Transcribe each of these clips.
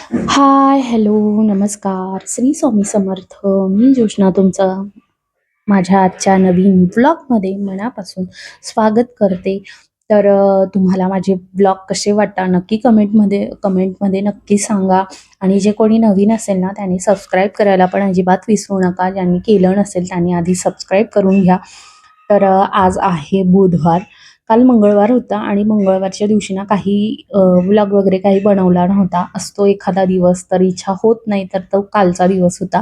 हाय, hello, नमस्कार. श्री स्वामी समर्थ. मी जोशना तुमचं माझ्या आजच्या नवीन ब्लॉगमध्ये मनापासून स्वागत करते. तर तुम्हाला माझे ब्लॉग कसे वाटतात नक्की कमेंटमध्ये कमेंटमध्ये नक्की सांगा आणि जे कोणी नवीन असेल ना त्याने सबस्क्राईब करायला पण अजिबात विसरू नका. ज्यांनी केलं नसेल त्यांनी आधी सबस्क्राईब करून घ्या. तर आज आहे बुधवार. काल मंगळवार होता आणि मंगळवारच्या दिवशी ना काही व्लॉग वगैरे काही बनवला नव्हता. असतो एखादा दिवस तर इच्छा होत नाही तर तो कालचा दिवस होता.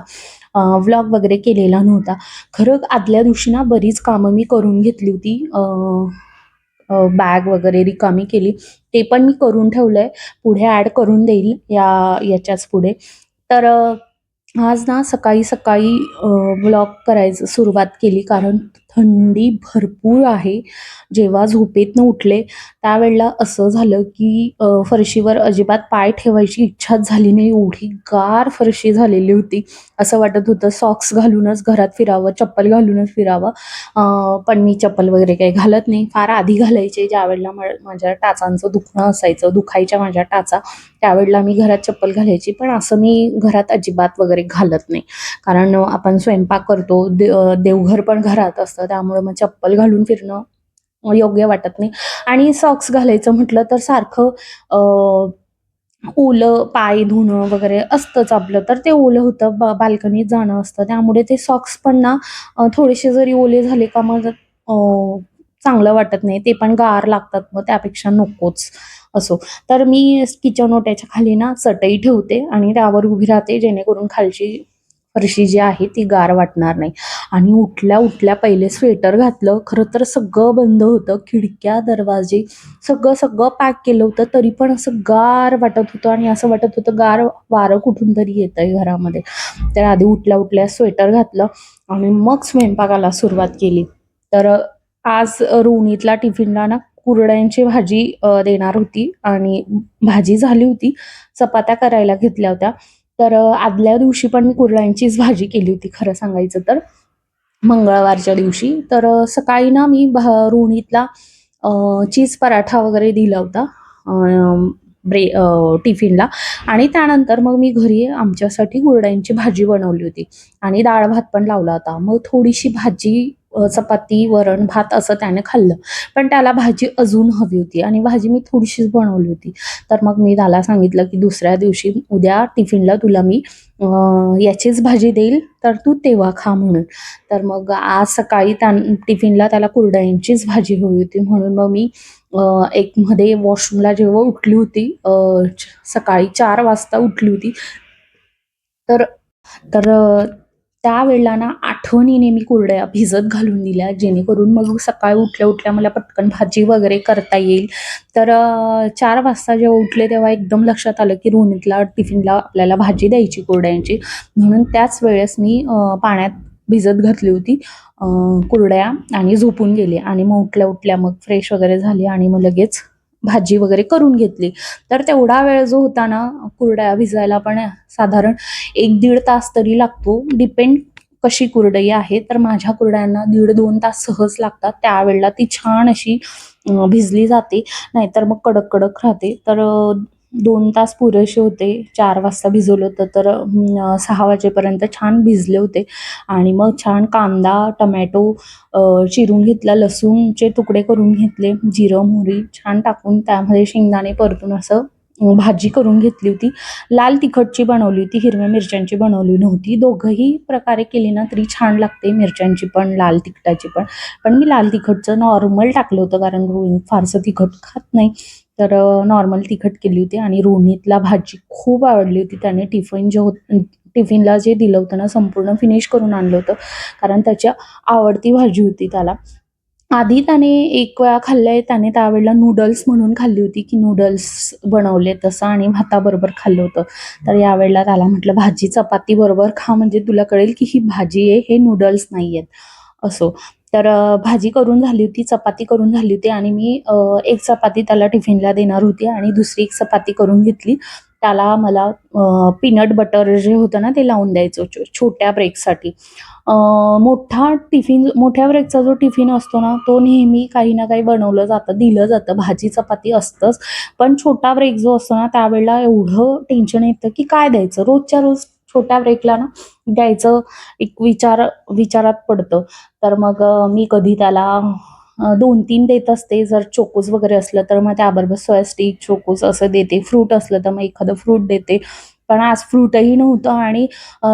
व्लॉग वगैरे केलेला नव्हता. खरं आदल्या दिवशी ना बरीच कामं मी करून घेतली होती. बॅग वगैरे रिकामी केली. ते पण मी करून ठेवलंय. पुढे ॲड करून देईल या याच्याच पुढे. तर आज ना सकाळी सकाळी व्लॉग करायचं सुरुवात केली कारण थंडी भरपूर आहे. जेव्हा झोपेतनं उठले त्यावेळेला असं झालं की फरशीवर अजिबात पाय ठेवायची इच्छाच झाली नाही. एवढी गार फरशी झालेली होती. असं वाटत होतं सॉक्स घालूनच घरात फिरावं, चप्पल घालूनच फिरावं. पण मी चप्पल वगैरे काही घालत नाही. फार आधी घालायचे ज्यावेळेला मा माझ्या टाचांचं दुखणं असायचं, दुखायच्या माझ्या टाचा, त्यावेळेला मी घरात चप्पल घालायची. पण असं मी घरात अजिबात वगैरे घालत नाही. कारण आपण स्वयंपाक करतो, दे देवघर पण घरात असतं. त्यामुळे मग चप्पल घालून फिरणं योग्य वाटत नाही आणि सॉक्स घालायचं म्हटलं तर सारखं ओलं पाय धुणं वगैरे असतंच आपलं. तर ते ओलं होतं. बा बाल्कनीत जाणं असतं. त्यामुळे ते सॉक्स पण ना थोडेसे जरी ओले झाले का मग चांगलं वाटत नाही. ते पण गार लागतात. मग त्यापेक्षा नकोच असो. तर मी किचन ओट्याच्या खाली ना चटई ठेवते आणि त्यावर उभी राहते जेणेकरून खालची फरशी जी आहे ती गार वाटणार नाही. आणि उठल्या उठल्या पहिले स्वेटर घातलं. खरं तर सगळं बंद होतं. खिडक्या, दरवाजे सगळं सगळं पॅक केलं होतं. तरी पण असं गार वाटत होतं आणि असं वाटत होतं गार वारं कुठून तरी येतंय घरामध्ये. तर आधी उठल्या उठल्या स्वेटर घातलं आणि मग स्वयंपाकाला सुरुवात केली. तर आज रोहिणीतला टिफिनला ना कुरड्यांची भाजी देणार होती आणि भाजी झाली होती. चपात्या करायला घेतल्या होत्या. तर आदल्या दिवशी पण मी भाजी केली होती खरं सांगायचं तर. मंगळवारच्या दिवशी. तर सकाळी ना मी भा रोहिणीला चीज पराठा वगैरे दिला होता. ब्रे टिफिनला आणि त्यानंतर मग मी घरी आमच्यासाठी गुरड्यांची भाजी बनवली होती आणि डाळ-भात पण लावला होता. मग थोडीशी भाजी, चपाती, वरण, भात असं त्याने खाल्लं. पण त्याला भाजी अजून हवी होती आणि भाजी मी थोडीशीच बनवली होती. तर मग मी त्याला सांगितलं की दुसऱ्या दिवशी उद्या टिफिनला तुला मी याचीच भाजी देईल तर तू तेव्हा खा म्हणून. तर मग आज सकाळी त्या टिफिनला त्याला कुरडयांचीच भाजी हवी होती म्हणून मग मी एक मध्ये वॉशरूमला जेव्हा उठली होती सकाळी चार वाजता उठली होती. तर तर त्या त्यावेळेला ना आठवणीने मी कुरड्या भिजत घालून दिल्या जेणेकरून मग सकाळी उठल्या उठल्या मला पटकन भाजी वगैरे करता येईल. तर चार वाजता जेव्हा उठले तेव्हा एकदम लक्षात आलं की रोहितला टिफिनला आपल्याला भाजी द्यायची कुरड्यांची म्हणून त्याच वेळेस मी पाण्यात भिजत घातली होती कुरड्या आणि झोपून गेले आणि मग उठल्या उठल्या मग फ्रेश वगैरे झाले आणि मग लगेच भाजी वगैरे करून घेतली. तर तेवढा वेळ जो होता ना कुरड्या भिजायला पण साधारण एक दीड तास तरी लागतो. डिपेंड कशी कुरडई आहे. तर माझ्या कुरड्यांना दीड दोन तास सहज लागतात. त्यावेळेला ती छान अशी भिजली जाते. नाहीतर मग कडक-कडक राहते. तर दोन तास पुरेसे होते. चार वाजता भिजवलं होतं तर सहा वाजेपर्यंत छान भिजले होते आणि मग छान कांदा, टोमॅटो चिरून घेतला, लसूणचे तुकडे करून घेतले, जिरं, मोहरी छान टाकून त्यामध्ये शेंगदाणे परतून असं भाजी करून घेतली होती. लाल तिखटची बनवली होती, हिरव्या मिरच्यांची बनवली नव्हती. दोघंही प्रकारे केली ना तरी छान लागते. मिरच्यांची पण, लाल तिखटाची पण. पण मी लाल तिखटचं नॉर्मल टाकलं होतं कारण रोहिणी फारसं तिखट खात नाही. तर नॉर्मल तिखट केली होती आणि रोहिणीला भाजी खूप आवडली होती. त्याने टिफिन जे होत टिफिनला जे दिलं होतं ना संपूर्ण फिनिश करून आणलं होतं. कारण त्याच्या आवडती भाजी होती त्याला. आधी त्याने एक वेळा खाल्लंय त्याने त्यावेळेला नूडल्स म्हणून खाल्ली होती की नूडल्स बनवले तसं आणि भाताबरोबर खाल्लं होतं. तर यावेळेला त्याला म्हटलं भाजी चपाती बरोबर खा म्हणजे तुला कळेल की ही भाजी आहे, हे नूडल्स नाहीयेत. असो. तर भाजी करून झाली होती, चपाती करून झाली होती आणि मी एक चपाती त्याला टिफिनला देणार होती आणि दुसरी एक चपाती करून घेतली. त्याला मला पीनट बटर जे होतं ना ते लावून द्यायचं छो छोट्या ब्रेकसाठी. मोठा टिफिन मोठ्या ब्रेकचा जो टिफिन असतो ना, तो नेहमी काही ना काही बनवलं जातं, दिलं जातं. भाजी चपाती असतंच. पण छोटा ब्रेक जो असतो ना, त्यावेळेला एवढं टेन्शन येतं, की काय द्यायचं? रोजच्या रोज छोट्या ब्रेकला ना द्यायचं एक विचार विचारात पडतं. तर मग मी कधी त्याला दोन तीन देत असते. जर चोकोज वगैरे असलं तर मग त्याबरोबर सोया स्टिक, चोकोज असं देते. फ्रूट असलं तर मग एखादं फ्रूट देते. पण आज फ्रूटही नव्हतं आणि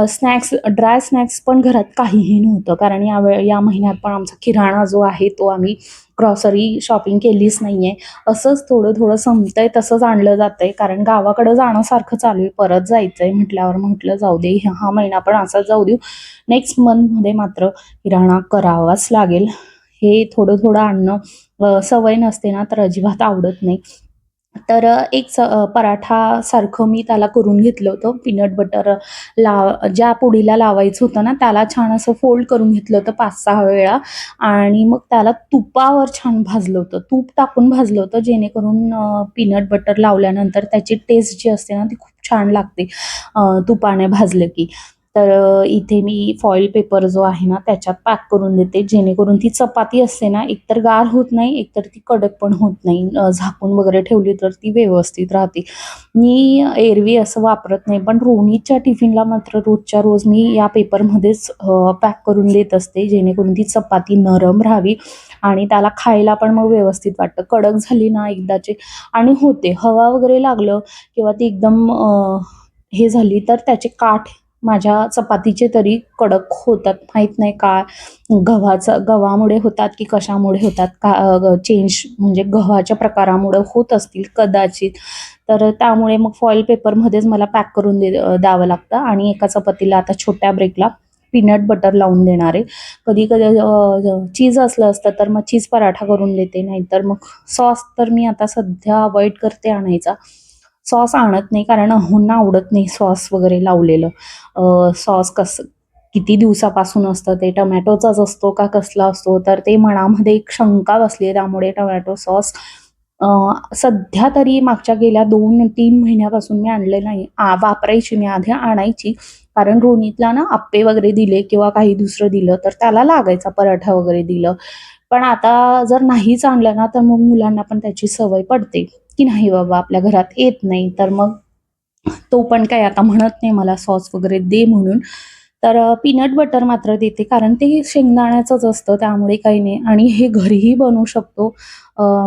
स्नॅक्स ड्राय स्नॅक्स पण घरात काहीही नव्हतं. कारण या या महिन्यात पण आमचा किराणा जो आहे तो आम्ही ग्रॉसरी शॉपिंग केलीच नाही आहे असंच थोडं-थोडं संपतंय तसंच आणलं जातंय. कारण गावाकडं जाण्यासारखं चालू आहे. परत जायचं आहे म्हटल्यावर म्हटलं जाऊ दे हा महिना पण असाच जाऊ देऊ. नेक्स्ट मंथमध्ये मात्र किराणा करावाच लागेल. हे थोडं-थोडं आणणं सवय नसते ना तर अजिबात आवडत नाही. तर एक स अ, पराठासारखं मी त्याला करून घेतलं होतं. पीनट बटर लाव ज्या पोळीला लावायचं होतं ना, त्याला छान असं फोल्ड करून घेतलं होतं 5-6 वेळा आणि मग त्याला तुपावर छान भाजलं होतं. तूप टाकून भाजलं होतं जेणेकरून पीनट बटर लावल्यानंतर त्याची टेस्ट जी असते ना, ती खूप छान लागते तुपाने भाजलं की. तर इथे मी फॉइल पेपर जो आहे ना, त्याच्यात पॅक करून देते जेणेकरून ती चपाती असते ना, एकतर गार होत नाही, एकतर ती कडक पण होत नाही. झाकून वगैरे ठेवली तर ती व्यवस्थित राहते. मी एरवी असं वापरत नाही, पण रोनीच्या टिफिनला मात्र रोजच्या रोज मी या पेपरमध्येच पॅक करून देत असते, जेणेकरून ती चपाती नरम राहावी आणि त्याला खायला पण मग व्यवस्थित वाटतं. कडक झाली ना एकदाची आणि होते हवा वगैरे लागलं किंवा ती एकदम हे झाली तर त्याचे काठ माझ्या चपातीचे तरी कडक होतात. माहीत नाही का गव्हाचं गव्हामुळे होतात की कशामुळे होतात का चेंज म्हणजे गव्हाच्या प्रकारामुळं होत असतील कदाचित. तर त्यामुळे मग फॉइल पेपरमध्येच मला पॅक करून दे द्यावं लागतं आणि एका चपातीला आता छोट्या ब्रेकला पीनट बटर लावून देणार आहे. कधी-कधी चीज असलं असतं तर मग चीज पराठा करून देते. नाहीतर मग सॉस तर मी आता सध्या अवॉइड करते आणायचा. सॉस आणत नाही कारण अहोंना आवडत नाही सॉस वगैरे लावलेलं. सॉस कसं किती दिवसापासून असतं ते टोमॅटोचाच असतो का कसला असतो? तर ते मनामध्ये एक शंका बसली आहे. त्यामुळे टोमॅटो सॉस सध्या तरी मागच्या गेल्या 2-3 महिन्यापासून मी आणले नाही. वापरायची मी आधी आणायची. कारण रोणीतला ना आप्पे वगैरे दिले किंवा काही दुसरं दिलं तर त्याला लागायचा पराठा वगैरे दिलं. पण आता जर नाहीच आणलं ना, तर मग मुलांना पण त्याची सवय पडते, की नाही बाबा आपल्या घरात येत नाही. तर मग तो पण काही आता म्हणत नाही मला सॉस वगैरे दे म्हणून. तर पीनट बटर मात्र देते कारण ते शेंगदाण्याचंच असतं त्यामुळे काही नाही आणि हे घरीही बनवू शकतो.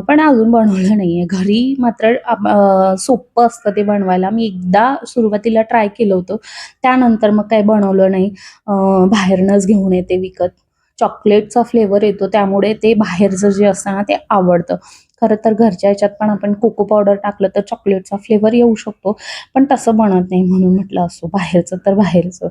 पण अजून बनवलं नाहीये. घरी मात्र सोपं सोप्पं असतं ते बनवायला. मी एकदा सुरुवातीला ट्राय केलं होतं. त्यानंतर मग काही बनवलं नाही. बाहेरनंच घेऊन येते विकत. चॉकलेटचा फ्लेवर येतो त्यामुळे ते बाहेरचं जे असतं ना, ते आवडतं. खरं तर घरच्या याच्यात पण आपण कोको पावडर टाकलं तर चॉकलेटचा फ्लेवर येऊ शकतो. पण तसं बनत नाही म्हणून म्हटलं असो बाहेरचं तर बाहेरचं.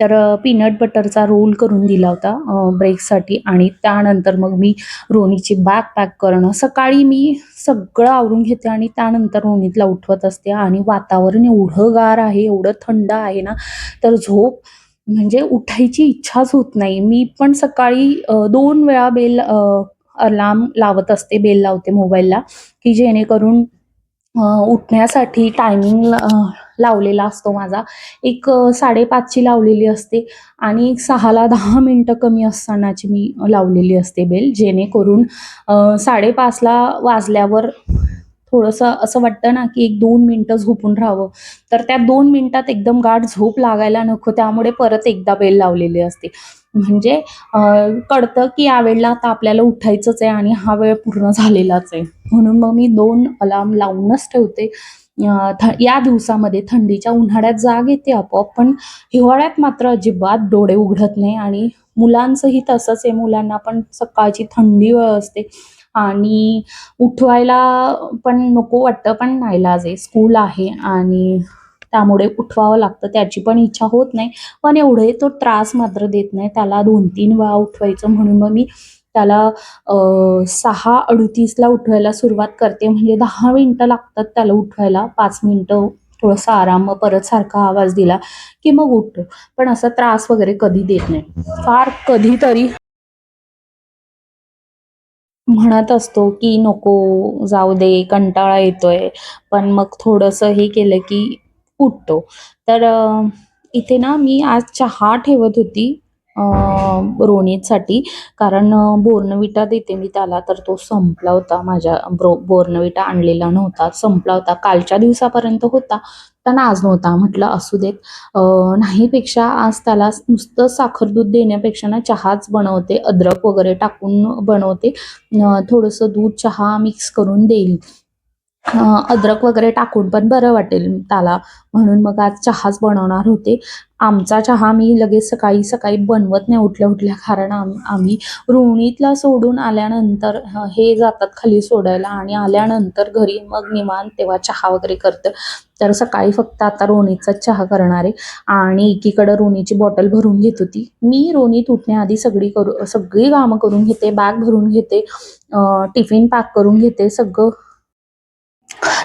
तर पीनट बटरचा रोल करून दिला होता ब्रेकसाठी आणि त्यानंतर मग मी रोनीची बॅग पॅक करणं. सकाळी मी सगळं आवरून घेते आणि त्यानंतर रोनीतला उठवत असते आणि वातावरण एवढं गार आहे, एवढं थंड आहे ना, तर झोप म्हणजे उठायची इच्छाच होत नाही. मी पण सकाळी दोन वेळा बेल अलार्म लावत असते, बेल लावते मोबाईलला, की जेणेकरून उठण्यासाठी टायमिंग लावलेला असतो माझा. एक साडेपाचची लावलेली असते आणि सहाला दहा मिनटं कमी असतानाची मी लावलेली असते बेल. जेणेकरून साडेपाचला वाजल्यावर थोडंसं असं वाटतं ना, की एक दोन मिनटं झोपून राहावं. तर त्या दोन मिनटात एकदम गाठ झोप लागायला नको त्यामुळे परत एकदा बेल लावलेली असते. म्हणजे कळतं की या वेळेला आता आपल्याला उठायचंच आहे आणि हा वेळ पूर्ण झालेलाच आहे. म्हणून मग मी दोन अलार्म लावूनच ठेवते. थ या दिवसामध्ये थंडीच्या उन्हाळ्यात जाग येते आपोआप, पण हिवाळ्यात मात्र अजिबात डोळे उघडत नाही आणि मुलांचंही तसंच आहे. मुलांना पण सकाळची थंडी वेळ असते आणि उठवायला पण नको वाटतं, पण नाईलाज आहे. स्कूल आहे आणि त्यामुळे उठवावं लागतं. त्याची पण इच्छा होत नाही. पण एवढे तो त्रास मात्र देत नाही. त्याला 2-3 वेळा उठवायचं म्हणून मग मी त्याला सहा अडतीसला उठवायला सुरुवात करते. म्हणजे दहा मिनटं लागतात त्याला उठवायला. पाच मिनटं थोडासा आराम, मग परत सारखा आवाज दिला, की मग उठतो. पण असा त्रास वगैरे कधी देत नाही. फार कधीतरी म्हणत असतो, की "नको जाऊ दे, कंटाळा येतोय." पण मग थोडंसं हे केलं, की उठतो. तर इथे ना मी आज चहा ठेवत होती रोणीसाठी कारण बोर्नविटा देते मी त्याला तर तो संपला होता माझ्या ब्रो बोर्नविटा आणलेला नव्हता संपला होता. कालच्या दिवसापर्यंत होता पण आज नव्हता. म्हटलं असू देत. नाहीपेक्षा आज त्याला नुसतं साखर दूध देण्यापेक्षा ना चहाच बनवते अद्रक वगैरे टाकून बनवते. थोडंसं दूध चहा मिक्स करून देईल. अद्रक वगैरे टाकून पण बरं वाटेल त्याला. म्हणून मग आज चहाच बनवणार होते. आमचा चहा मी लगेच सकाळी सकाळी बनवत नाही उठल्या उठल्या कारण आम आम्ही रोहिणीतला सोडून आल्यानंतर हे जातात खाली सोडायला आणि आल्यानंतर घरी मग निवांत तेव्हा चहा वगैरे करतं. तर सकाळी फक्त आता रोणीचाच चहा करणार आहे. आणि एकीकडं रोणीची बॉटल भरून घेत होती. मी रोणीत उठण्याआधी सगळी करू सगळी कामं करून घेते बॅग भरून घेते टिफिन पॅक करून घेते सगळं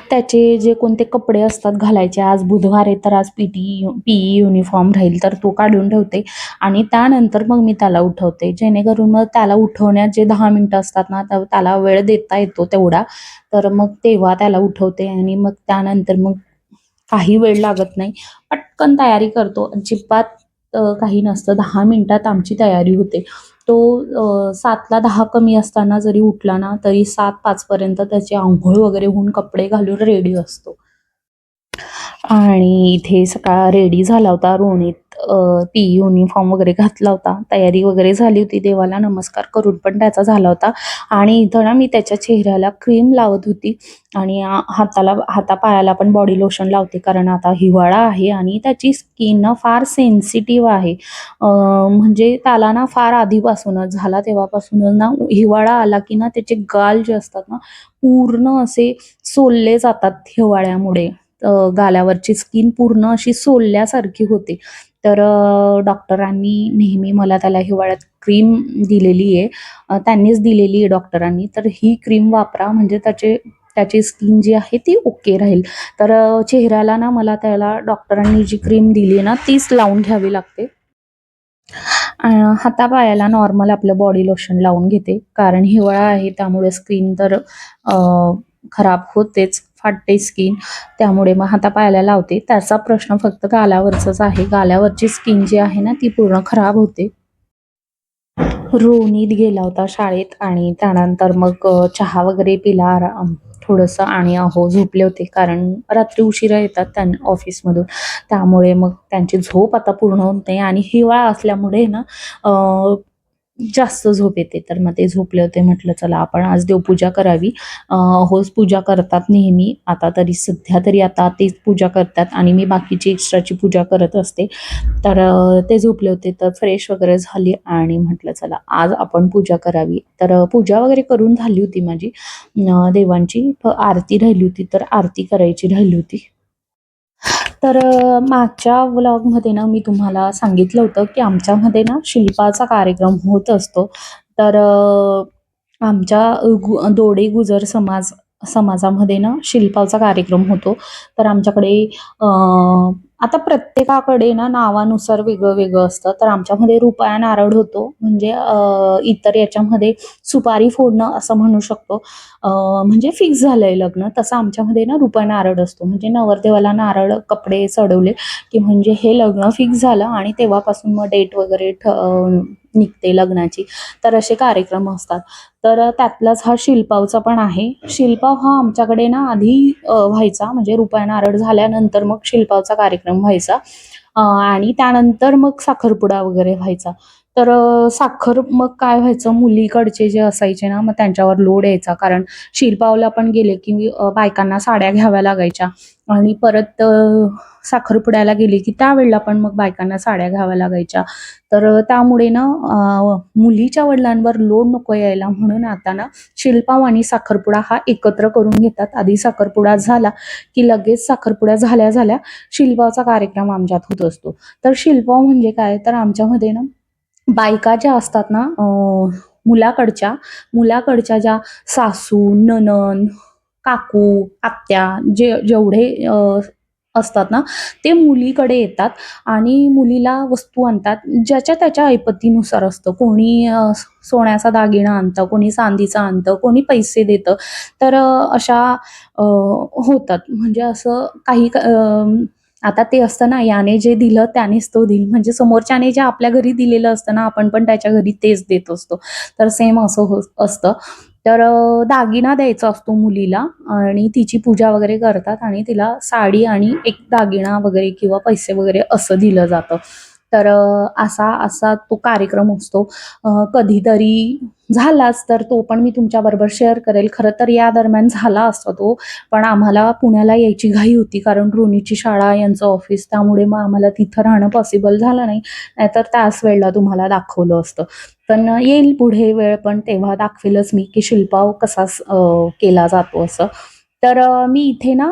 त्याचे जे कोणते कपडे असतात घालायचे आज बुधवार आहे तर आज P T P E uniform राहील तर तो काढून ठेवते आणि त्यानंतर मग मी त्याला उठवते. जेणेकरून मग त्याला उठवण्यात जे दहा मिनटं असतात ना तर त्याला वेळ देता येतो तेवढा. तर मग तेव्हा त्याला उठवते आणि मग त्यानंतर मग काही वेळ लागत नाही. पटकन तयारी करतो. अजिबात काही नसतं. दहा मिनिटात आमची तयारी होते. तो सातला दहा कमी असताना जरी उठला ना तरी सात पाचपर्यंत त्याची आंघोळ वगैरे होऊन कपडे घालून रेडी असतो. आणि इथे सकाळ रेडी झाला होता. रोणीत ती युनिफॉर्म वगैरे घातला होता. तयारी वगैरे झाली होती देवाला. नमस्कार करून पण त्याचा झाला होता. आणि इथं ना मी त्याच्या चेहऱ्याला क्रीम लावत होती. आणि हाताला हातापायाला पण बॉडी लोशन लावते. कारण आता हिवाळा आहे आणि त्याची स्किन ना फार सेन्सिटिव्ह आहे. म्हणजे त्याला ना फार आधीपासूनच झाला तेव्हापासूनच ना हिवाळा आला की ना त्याचे गाल जे असतात ना पूर्ण असे सोलले जातात हिवाळ्यामुळे. गालावरची स्किन पूर्ण अशी सोलल्यासारखी होते. तर डॉक्टरांनी नेहमी मला त्याला हिवाळ्यात क्रीम दिलेली आहे. त्यांनीच दिलेली आहे डॉक्टरांनी. तर ही क्रीम वापरा. म्हणजे त्याचे त्याची स्किन जी आहे ती ओके राहील. तर चेहऱ्याला ना मला त्याला डॉक्टरांनी जी क्रीम दिली आहे ना तीच लावून घ्यावी लागते. हातापायाला नॉर्मल आपलं बॉडी लोशन लावून घेते. कारण हिवाळा आहे त्यामुळे स्किन तर खराब होतेच. फाटते स्किन त्यामुळे मग हातापायाला लावते. त्याचा प्रश्न फक्त गालावरचाच आहे. गाल्यावरची स्किन जी आहे ना ती पूर्ण खराब होते. रोनीत गेला होता शाळेत आणि त्यानंतर मग चहा वगैरे पिला आराम थोडंसं आणि अहो झोपले होते. कारण रात्री उशिरा येतात त्यांना ऑफिसमधून. त्यामुळे मग त्यांची झोप आता पूर्ण होत नाही. आणि हिवाळा असल्यामुळे ना जास्त झोप येते. तर मग ते झोपले होते म्हटलं चला आपण आज देवपूजा करावी. होच पूजा करतात नेहमी. आता तरी सध्या तरी आता तेच पूजा करतात आणि मी बाकीची एक्स्ट्राची पूजा करत असते. तर ते झोपले होते तर फ्रेश वगैरे झाली आणि म्हटलं चला आज आपण पूजा करावी. तर पूजा वगैरे करून झाली होती माझी. देवांची आरती राहिली होती तर आरती करायची राहिली होती. तर मागच्या व्लॉगमध्ये ना मी तुम्हाला सांगितलं होतं की आमच्यामध्ये ना शिल्पाचा कार्यक्रम होत असतो. तर आमच्या गु दोडे गुजर समाज समाजामध्ये ना शिल्पाचा कार्यक्रम होतो. तर आमच्याकडे आता प्रत्येकाकडे ना नावानुसार वेगळं वेगळं असतं. तर आमच्यामध्ये रुपया नारळ होतो. म्हणजे इतर याच्यामध्ये सुपारी फोडणं असं म्हणू शकतो. म्हणजे फिक्स झालंय लग्न. तसं आमच्यामध्ये ना रुपया नारळ असतो. म्हणजे नवरदेवाला नारळ कपडे चढवले की म्हणजे हे लग्न फिक्स झालं आणि तेव्हापासून मग डेट वगैरे ठ निघते लग्नाची. तर असे कार्यक्रम असतात. तर त्यातलाच हा शिल्पावचा पण आहे. शिल्पाव हा आमच्याकडे ना आधी व्हायचा. म्हणजे रुपया नारळ झाल्यानंतर मग शिल्पावचा कार्यक्रम व्हायचा. आणि त्यानंतर मग साखरपुडा वगैरे व्हायचा. तर साखर मग काय व्हायचं? मुलीकडचे जे असायचे ना मग त्यांच्यावर लोड यायचा. कारण शिरपावला पण गेले की बायकांना साड्या घ्याव्या लागायच्या. आणि परत साखरपुड्याला गेले की त्यावेळेला पण मग बायकांना साड्या घ्याव्या लागायच्या. तर त्यामुळे ना मुलीच्या वडिलांवर लोड नको यायला. म्हणून आता ना शिल्पाव आणि साखरपुडा हा एकत्र करून घेतात. आधी साखरपुडा झाला की लगेच साखरपुडा झाल्या झाल्या शिल्पावचा कार्यक्रम आमच्यात होत असतो. तर शिल्पाव म्हणजे काय? तर आमच्यामध्ये ना बायका ज्या असतात ना मुलाकडच्या मुलाकडच्या ज्या सासू नणंद काकू आत्या जे जेवढे असतात ना ते मुलीकडे येतात आणि मुलीला वस्तू आणतात ज्याच्या त्याच्या ऐपतीनुसार असतं. कोणी सोन्याचा दागिना आणतं कोणी चांदीचा आणतं कोणी पैसे देतं. तर अशा होतात. म्हणजे असं काही का आता ते असतं ना याने जे दिलं त्यानेच तो दिल म्हणजे समोरच्याने जे आपल्या घरी दिलेलं असतं ना आपण पण त्याच्या घरी तेच देत असतो. तर सेम असं हो असतं. तर दागिना द्यायचा असतो मुलीला आणि तिची पूजा वगैरे करतात आणि तिला साडी आणि एक दागिना वगैरे किंवा पैसे वगैरे असं दिलं जातं. तर असा असा तो कार्यक्रम असतो. कधीतरी झालाच तर तो पण मी तुमच्याबरोबर शेअर करेल. खरं तर या दरम्यान झाला असता तो पण आम्हाला पुण्याला यायची घाई होती कारण रोनीची शाळा यांचं ऑफिस त्यामुळे मग आम्हाला तिथं राहणं पॉसिबल झालं नाही. नाहीतर त्याच वेळेला तुम्हाला दाखवलं असतं. पण येईल पुढे वेळ पण तेव्हा दाखवेलच मी की शिल्पाव कसा केला जातो असं. तर मी इथे ना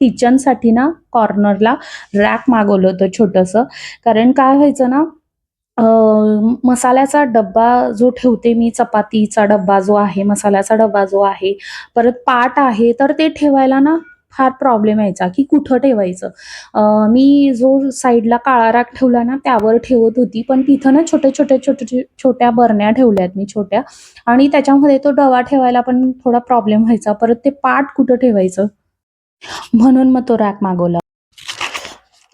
किचनसाठी ना कॉर्नरला रॅक मागवलं होतं छोटंसं. कारण काय व्हायचं ना मसाल्याचा डब्बा जो ठेवते मी चपातीचा डब्बा जो आहे मसाल्याचा डब्बा जो आहे परत पाट आहे तर ते ठेवायला ना फार प्रॉब्लेम यायचा की कुठं ठेवायचं. मी जो साईडला काळा राग ठेवला ना त्यावर ठेवत होती पण तिथं ना छोट्या छोट्या छोट्या छोट्या बरण्या ठेवल्यात मी छोट्या. आणि त्याच्यामध्ये तो डबा ठेवायला पण थोडा प्रॉब्लेम व्हायचा. परत ते पाट कुठं ठेवायचं? म्हणून मग तो रॅक मागवला.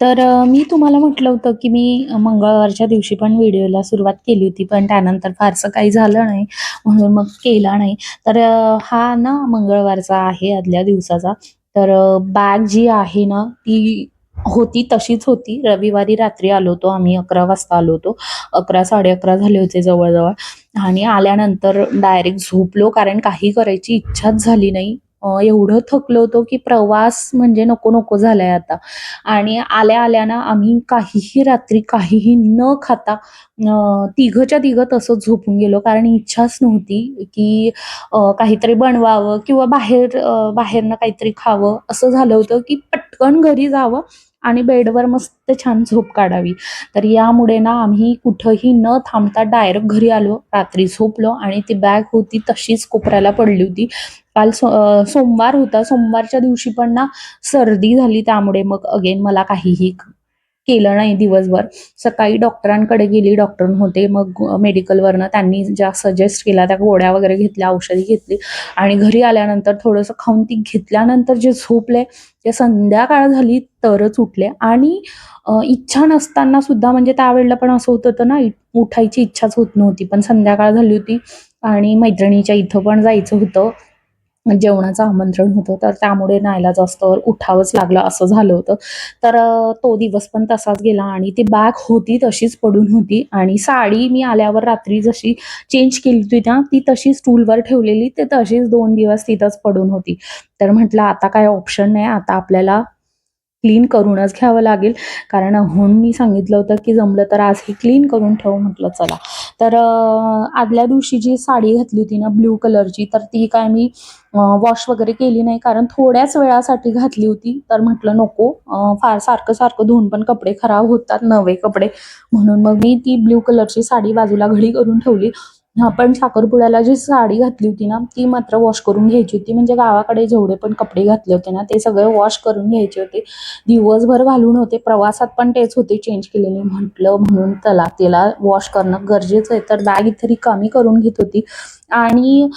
तर मी तुम्हाला म्हटलं होतं की मी मंगळवारच्या दिवशी पण व्हिडिओला सुरुवात केली होती पण त्यानंतर फारसं काही झालं नाही म्हणून मग केला नाही. तर हा ना मंगळवारचा आहे आदल्या दिवसाचा. तर बॅग जी आहे ना ती होती तशीच होती. रविवारी रात्री आलो होतो आम्ही अकरा वाजता आलो होतो. अकरा साडे अकरा झाले होते जवळजवळ. आणि आल्यानंतर डायरेक्ट झोपलो कारण काही करायची इच्छाच झाली नाही. एवढं थकलो होतो की प्रवास म्हणजे नको नको झालाय आता. आणि आल्या आल्या ना आम्ही काहीही रात्री काहीही न खाता तिघंच्या तिघच्या तिघं तसंच झोपून गेलो. कारण इच्छाच नव्हती की काहीतरी बनवावं किंवा बाहेर बाहेरनं काहीतरी खावं. असं झालं होतं की पटकन घरी जावं आणि बेडवर मस्त छान झोप काढावी. तर यामुळे ना आम्ही कुठंही न थांबता डायरेक्ट घरी आलो रात्री झोपलो आणि ती बॅग होती तशीच कोपऱ्याला पडली होती. काल सो सोमवार होता. सोमवारच्या दिवशी पण ना सर्दी झाली त्यामुळे मग अगेन मला काहीही केलं नाही दिवसभर. सकाळी डॉक्टरांकडे गेली. डॉक्टर होते. मग मेडिकलवरनं त्यांनी ज्या सजेस्ट केला त्या गोळ्या वगैरे घेतल्या औषधी घेतली. आणि घरी आल्यानंतर थोडंसं खाऊन ती घेतल्यानंतर जे झोपले ते संध्याकाळ झाली तरच उठले. आणि इच्छा नसताना सुद्धा म्हणजे त्यावेळेला पण असं होत होतं ना इ- उठायची इच्छाच होत नव्हती. पण संध्याकाळ झाली होती आणि मैत्रिणीच्या इथं पण जायचं होतं. म्हणजे जेवणाचं आमंत्रण होतं तर त्यामुळे नाईलाज असतं उठावंच लागलं असं झालं होतं. तर तो दिवस पण तसाच गेला आणि ती बॅग होती तशीच पडून होती आणि साडी मी आल्यावर रात्री जशी चेंज केली होती ना ती तशी स्टूलवर ठेवलेली ते तशीच दोन दिवस तिथंच पडून होती. तर म्हटलं आता काय ऑप्शन नाही आता आपल्याला क्लीन करूनच घ्यावं लागेल. कारण मी सांगितलं होतं की जमलं तर आज हे क्लीन करून ठेव म्हटलं चला. तर आदल्या दिवशी जी साडी घातली होती ना ब्ल्यू कलरची तर ती काय मी वॉश वगैरे केली नाही. कारण थोड्याच वेळासाठी घातली होती. तर म्हटलं नको फार सारखं सारखं धुवून पण कपडे खराब होतात नवे कपडे. म्हणून मग मी ती ब्ल्यू कलरची साडी बाजूला घडी करून ठेवली. आपण साखरपुड्याला जी साडी घातली होती ना ती मात्र वॉश करून घ्यायची होती. म्हणजे गावाकडे जेवढे पण कपडे घातले होते ना ते सगळे वॉश करून घ्यायचे होते. दिवसभर घालून होते प्रवासात पण तेच होते चेंज केलेले. म्हटलं म्हणून चला त्याला वॉश करणं गरजेचं आहे. तर बॅग इथे रिकामी करून घेत होती. आणि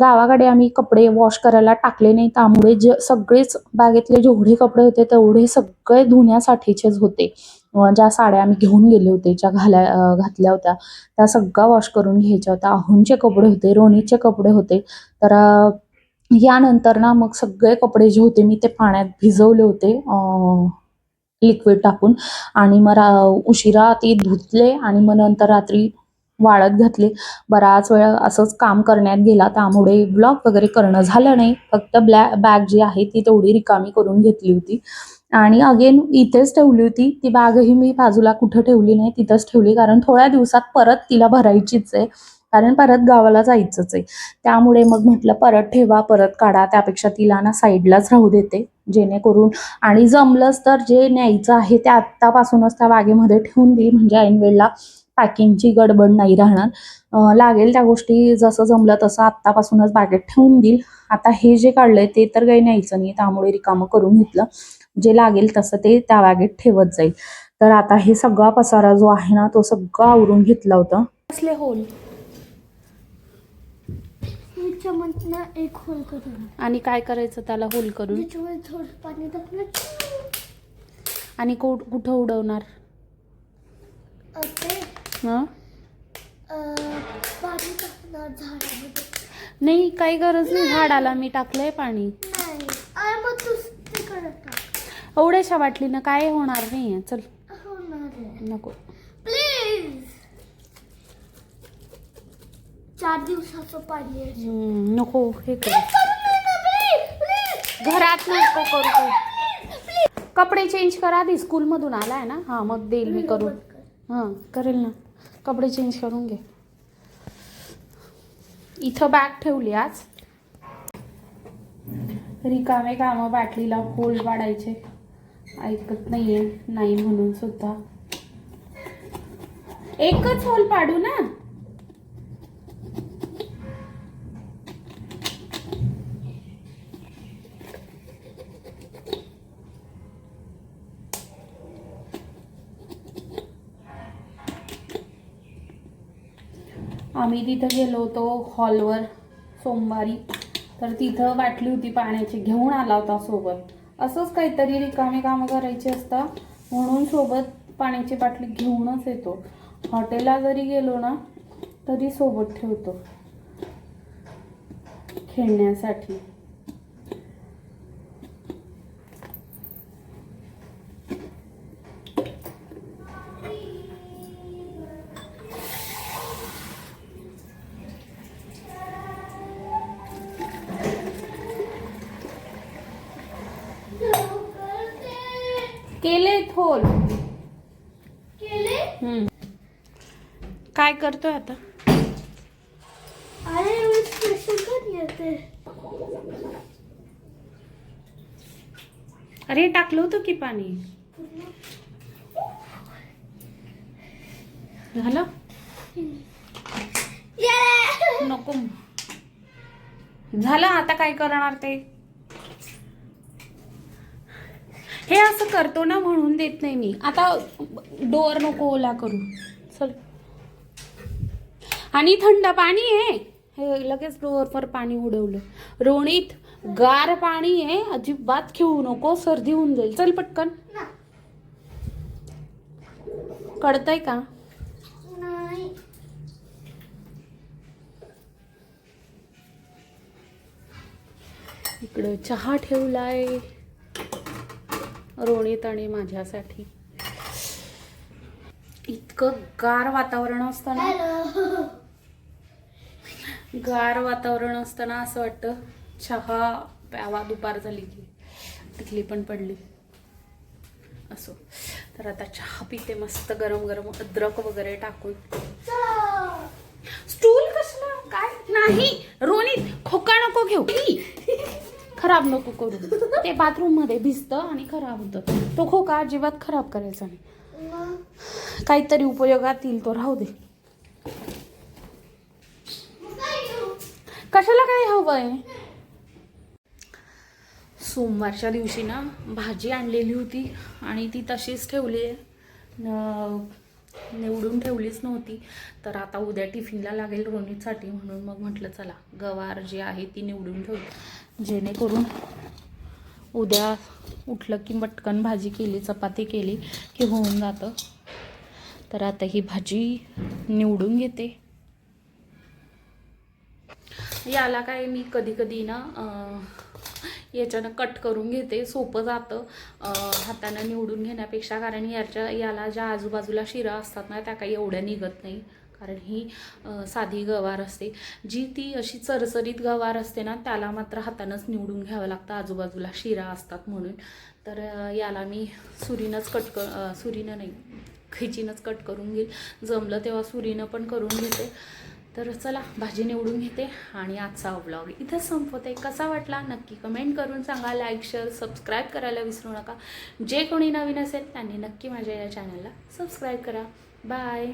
गावाकडे आम्ही कपडे वॉश करायला टाकले नाही. त्यामुळे जे सगळेच बॅगेतले जेवढे कपडे होते तेवढे सगळे धुण्यासाठीचेच होते. ज्या साड्या आम्ही घेऊन गेले होते ज्या घाल्या घातल्या होत्या त्या सगळ्या वॉश करून घ्यायच्या होत्या. अहुंचे कपडे होते रोनीचे कपडे होते. तर यानंतर ना मग सगळे कपडे जे होते मी ते पाण्यात भिजवले होते लिक्विड टाकून. आणि मग उशिरा ते धुतले आणि मग नंतर रात्री वाळत घातले. बराच वेळ असंच काम करण्यात गेला. त्यामुळे ब्लॉग वगैरे करणं झालं नाही. फक्त ब्लॅ बॅग जी आहे ती तेवढी रिकामी करून घेतली होती. आणि अगेन इथेच ठेवली होती. ती बॅगही मी बाजूला कुठं ठेवली नाही तिथंच ठेवली. कारण थोड्या दिवसात परत तिला भरायचीच आहे. कारण परत गावाला जायचंच आहे. त्यामुळे मग म्हटलं परत ठेवा परत काढा. त्यापेक्षा तिला ना साईडलाच राहू देते जेणेकरून. आणि जमलंच तर जे न्यायचं आहे ते आत्तापासूनच त्या बागेमध्ये ठेवून देईल. म्हणजे ऐनवेळेला पॅकिंगची गडबड नाही राहणार. लागेल त्या गोष्टी. जसं जमलं तसं आत्तापासूनच बागेत ठेवून देईल. आता हे जे काढलंय ते तर काही न्यायचं नाही. त्यामुळे रिकामं करून घेतलं. जे लागेल तसं ते त्या बागेत ठेवत जाईल. तर आता हे सगळा पसारा जो आहे ना तो सगळा आवरून घेतला होता. असले होल? एक होल करून. आणि काय करायचं त्याला होल करून? त्याच्यामध्ये थोडं पाणी टाकलं आणि को कुठं उडवणार? ते हां? पाणी टाकणार झाडामध्ये. नाही काही गरज नाही. झाडाला मी टाकलंय पाणी नाही अरे मग तू तिकडे टाक एवढ्याशा बाटलीनं काय होणार नाही आहे चल आहे. नको. प्लीज चार दिवसाचं आहे. हम्म, नको हे कर. ना. घरात नको करू. काही. कपडे चेंज करा आधी स्कूलमधून आलाय ना? हां मग देईल मी करून. हां करेल ना. कपडे चेंज करून घे. इथं बॅग ठेवली आज. रिकामे कामं बाटलीला होल पाडायचे ऐकत नाहीये नाही म्हणून सुद्धा. एकच होल पाडू ना? आम्ही तिथं गेलो होतो हॉलवर सोमवारी. तर तिथं बाटली होती पाण्याची घेऊन आला होता सोबत. असंच काहीतरी रिकामी कामं करायची असतात. म्हणून सोबत पाण्याची बाटली घेऊनच येतो. हॉटेलला जरी गेलो ना तरी सोबत ठेवतो. खेळण्यासाठी. केले थोल केले? हम्म. काय करतोय आता? अरे टाकलं होतं की पाणी? झालं? ये नको. झालं आता काय करणार ते? हे असं करतो ना म्हणून देत नाही मी. आता डोअर नको ओला करू. चल. आणि थंड पाणी आहे. हे लगेच डोअरवर पाणी उडवलं. रोणीत गार पाणी आहे. अजिबात खेळू नको. सर्दी होऊन जाईल. चल पटकन. कळतंय का? इकडं चहा ठेवलाय. रोणीत आणि माझ्यासाठी. इतकं गार वातावरण असतं ना. गार वातावरण असताना असं वाटतं. चहा प्यावा दुपार झाली की. टिकली पण पडली. असो. तर आता चहा पिते मस्त गरम गरम अद्रक वगैरे टाकून. स्टूल कसलं? काय? नाही. रोनित खोका नको घेऊ. खराब नको करू. ते बाथरूममध्ये भिजतं आणि खराब होतं. तो खोका अजिबात खराब करायचा नाही. काहीतरी उपयोगात येईल तो राहू दे. काय कशाला काय हवंय? सोमवारच्या दिवशी ना भाजी आणलेली होती आणि ती तशीच ठेवली आहे. निवडून ठेवलीच नव्हती. तर आता उद्या टिफिनला लागेल रोनीसाठी म्हणून मग म्हटलं चला गवार जी आहे ती निवडून ठेवली जेणेकरून उद्या उठलं की मटकन भाजी केली चपाती केली की होऊन जातं. तर आता ही भाजी निवडून घेते. याला काय मी कधी कधी ना याच्यानं कट करून घेते. सोपं जातं हातानं निवडून घेण्यापेक्षा. कारण याच्या याला ज्या आजूबाजूला शिरा असतात ना त्या काही एवढ्या निघत नाही. कारण ही साधी गवार असते. जी ती अशी चरचरीत गवार असते ना त्याला मात्र हातानंच निवडून घ्यावं लागतं. आजूबाजूला शिरा असतात म्हणून. तर याला मी सुरीनंच कट कर सुरीनं नाही खिचीनंच कट करून घेईल. जमलं तेव्हा सुरीनं पण करून घेते. तर चला भाजी निवडून घेते आणि आजचा ब्लॉग इथंच संपवते. कसा वाटला नक्की कमेंट करून सांगा. लाईक शेअर सबस्क्राईब करायला विसरू नका. जे कोणी नवीन असेल त्यांनी नक्की माझ्या या चॅनलला सबस्क्राईब करा. बाय